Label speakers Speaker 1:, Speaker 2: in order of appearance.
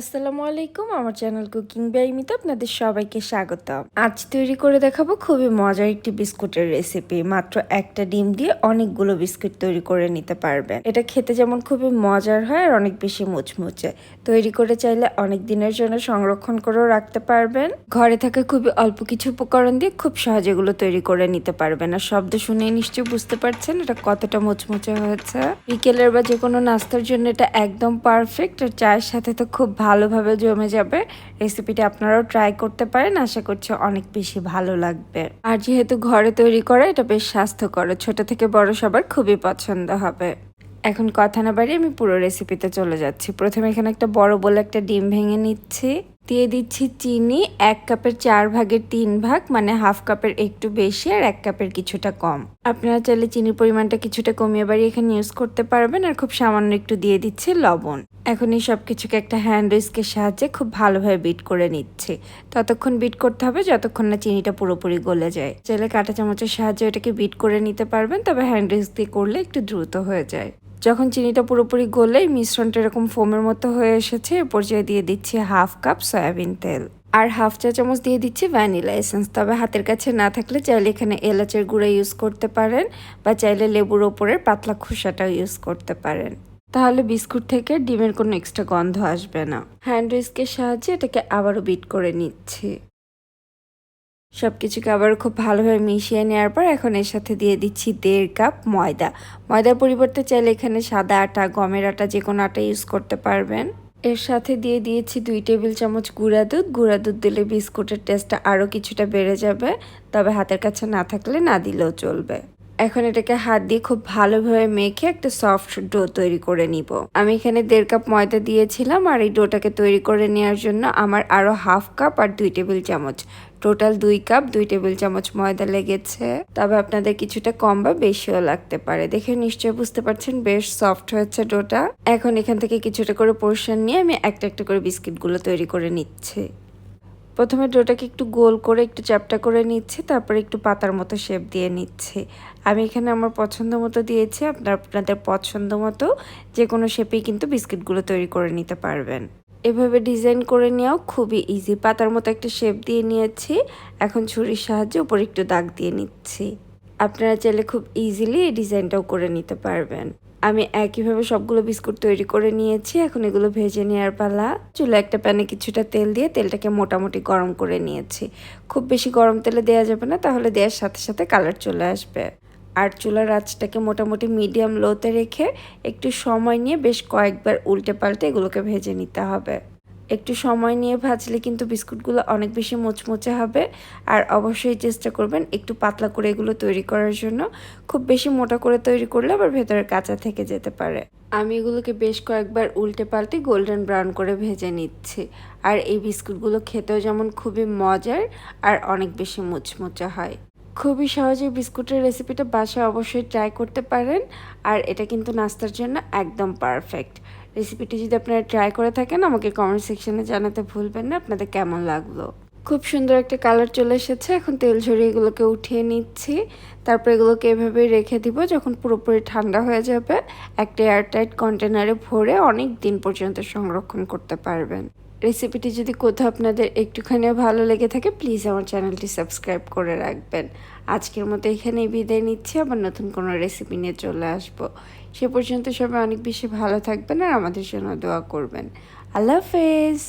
Speaker 1: আসসালামু আলাইকুম, আমার চ্যানেল কুকিং বাইমিতে আপনাদের সবাইকে স্বাগত আজ তৈরি করে দেখাবো খুবই মজার একটি বিস্কুটের রেসিপি মাত্র একটা ডিম দিয়ে অনেকগুলো বিস্কুট তৈরি করে নিতে পারবেন। এটা খেতে যেমন খুবই মজার হয় আর অনেক বেশি মুচমুচে। তৈরি করে চাইলে অনেক দিনের জন্য সংরক্ষণ করেও রাখতে পারবেন। ঘরে থাকা খুবই অল্প কিছু উপকরণ দিয়ে খুব সহজে এগুলো তৈরি করে নিতে পারবেন। আর শব্দ শুনে নিশ্চয়ই বুঝতে পারছেন এটা কতটা মুচমুচে হয়েছে। বিকেলের বা যে কোনো নাস্তার জন্য এটা একদম পারফেক্ট আর চায়ের সাথে তো খুব ভালোভাবে জমে যাবে। রেসিপিটা আপনারাও ট্রাই করতে পারেন। আশা করছি অনেক বেশি ভালো লাগবে। আর যেহেতু ঘরে তৈরি করা, এটা বেশ স্বাস্থ্যকর। ছোট থেকে বড় সবার খুবই পছন্দ হবে। এখন কথা না বাড়িয়ে আমি পুরো রেসিপিতে চলে যাচ্ছি। প্রথমে এখানে একটা বড় বলে একটা ডিম ভেঙে নিচ্ছি। দিয়ে দিচ্ছি চিনি, এক কাপের চার ভাগের তিন ভাগ মানে হাফ কাপের একটু বেশি আর এক কাপের কিছুটা কম। আপনারা চাইলে চিনির পরিমাণটা কিছুটা কমিয়ে বাড়িয়ে এখানে ইউজ করতে পারবেন আর খুব সামান্য একটু দিয়ে দিচ্ছি লবণ। এখন এই সব কিছুকে একটা হ্যান্ড উইস্কের সাহায্যে খুব ভালোভাবে বিট করে নিচ্ছি। ততক্ষণ বিট করতে হবে যতক্ষণ না চিনিটা পুরোপুরি গলে যায়। চাইলে কাঁটা চামচের সাহায্যে এটাকে বিট করে নিতে পারবেন, তবে হ্যান্ড উইস্ক দিয়ে করলে একটু দ্রুত হয়ে যায়। যখন চিনিটা পুরোপুরি গলে মিশ্রণটা এরকম ফোমের মতো হয়ে এসেছে পর্যায়ে দিয়ে দিচ্ছি হাফ কাপ সয়াবিন তেল। আর হাফ চা চামচ দিয়ে দিচ্ছি ভ্যানিলা এসেন্স। তবে হাতের কাছে না থাকলে চাইলে এখানে এলাচের গুঁড়া ইউজ করতে পারেন বা চাইলে লেবুর ওপরের পাতলা খোসাটাও ইউজ করতে পারেন। তাহলে বিস্কুট থেকে ডিমের কোনো এক্সট্রা গন্ধ আসবে না। হ্যান্ড উইস্কের সাহায্যে এটাকে আবারও বিট করে নিচ্ছি। সব কিছুকে আবার খুব ভালোভাবে মিশিয়ে নেওয়ার পর এখন এর সাথে দিয়ে দিচ্ছি দেড় কাপ ময়দা। ময়দার পরিবর্তে চাইলে এখানে সাদা আটা, গমের আটা যে কোনো আটা ইউজ করতে পারবেন। এর সাথে দিয়ে দিয়েছি দুই টেবিল চামচ গুঁড়া দুধ। গুঁড়া দুধ দিলে বিস্কুটের টেস্টটা আরও কিছুটা বেড়ে যাবে, তবে হাতের কাছে না থাকলে না দিলেও চলবে। এখন এটাকে হাত দিয়ে খুব ভালোভাবে মেখে একটা সফট ডো তৈরি করে নিব। আমি এখানে দেড় কাপ ময়দা দিয়েছিলাম আর এই ডোটাকে তৈরি করে নেওয়ার জন্য আমার আরও হাফ কাপ আর দুই টেবিল চামচ। টোটাল দুই কাপ, দুই টেবিল চামচ ময়দা লেগেছে। তবে আপনাদের কিছুটা কম বা বেশিও লাগতে পারে। দেখে নিশ্চয়ই বুঝতে পারছেন বেশ সফট হয়েছে ডোটা এখন এখান থেকে কিছুটা করে পোর্শন নিয়ে আমি একটা একটা করে বিস্কিটগুলো তৈরি করে নিচ্ছি। প্রথমে ডোটাকে একটু গোল করে, একটু চ্যাপটা করে নিচ্ছি, তারপরে একটু পাতার মতো শেপ দিয়ে নিচ্ছি। আমি এখানে আমার পছন্দ মতো দিয়েছি, আপনার আপনাদের পছন্দ মতো যে কোনো শেপেই কিন্তু বিস্কিটগুলো তৈরি করে নিতে পারবেন। এভাবে ডিজাইন করে নেওয়াও খুবই ইজি পাতার মতো একটা শেপ দিয়ে নিয়েছি, এখন ছুরির সাহায্যে উপরে একটু দাগ দিয়ে নিচ্ছি। আপনারা চাইলে খুব ইজিলি এই ডিজাইনটাও করে নিতে পারবেন। আমি একইভাবে সবগুলো বিস্কুট তৈরি করে নিয়েছি। এখন এগুলো ভেজে নেওয়ার পালা। চুলে একটা প্যানে কিছুটা তেল দিয়ে তেলটাকে মোটামুটি গরম করে নিয়েছি। খুব বেশি গরম তেলে দেওয়া যাবে না, তাহলে দেওয়ার সাথে সাথে কালার চলে আসবে। আর চুলার আঁচটাকে মোটামুটি মিডিয়াম লোতে রেখে একটু সময় নিয়ে বেশ কয়েকবার উল্টে পাল্টে এগুলোকে ভেজে নিতে হবে। একটু সময় নিয়ে ভাজলে কিন্তু বিস্কুটগুলো অনেক বেশি মুচমুচে হবে। আর অবশ্যই চেষ্টা করবেন একটু পাতলা করে এগুলো তৈরি করার জন্য। খুব বেশি মোটা করে তৈরি করলে আবার ভেতরে কাঁচা থেকে যেতে পারে। আমি এগুলোকে বেশ কয়েকবার উল্টে পাল্টে গোল্ডেন ব্রাউন করে ভেজে নিচ্ছি। আর এই বিস্কুটগুলো খেতেও যেমন খুবই মজার আর অনেক বেশি মুচমুচে হয়। খুবই সহজে বিস্কুটের রেসিপিটা বাসায় অবশ্যই ট্রাই করতে পারেন। আর এটা কিন্তু নাস্তার জন্য একদম পারফেক্ট রেসিপিটি যদি আপনারা ট্রাই করে থাকেন, আমাকে কমেন্ট সেকশনে জানাতে ভুলবেন না। আপনাদের কেমন লাগল? খুব সুন্দর একটা কালার চলে এসেছে। এখন তেল ঝরিয়ে এগুলোকে উঠিয়ে নিচ্ছি। তারপর এগুলোকে এভাবেই রেখে দিব, যখন পুরোপুরি ঠান্ডা হয়ে যাবে। একটা এয়ারটাইট কন্টেনারে ভরে অনেক দিন পর্যন্ত সংরক্ষণ করতে পারবেন। রেসিপিটি যদি কোথাও আপনাদের একটুখানিও ভালো লেগে থাকে প্লিজ আমার চ্যানেলটি সাবস্ক্রাইব করে রাখবেন। আজকের মতো এখানে বিদায় নিচ্ছি, আবার নতুন কোনো রেসিপি নিয়ে চলে আসব। সে পর্যন্ত সবাই অনেক বেশি ভালো থাকবেন আর আমাদের জন্য দোয়া করবেন। আল্লাহ হাফেজ!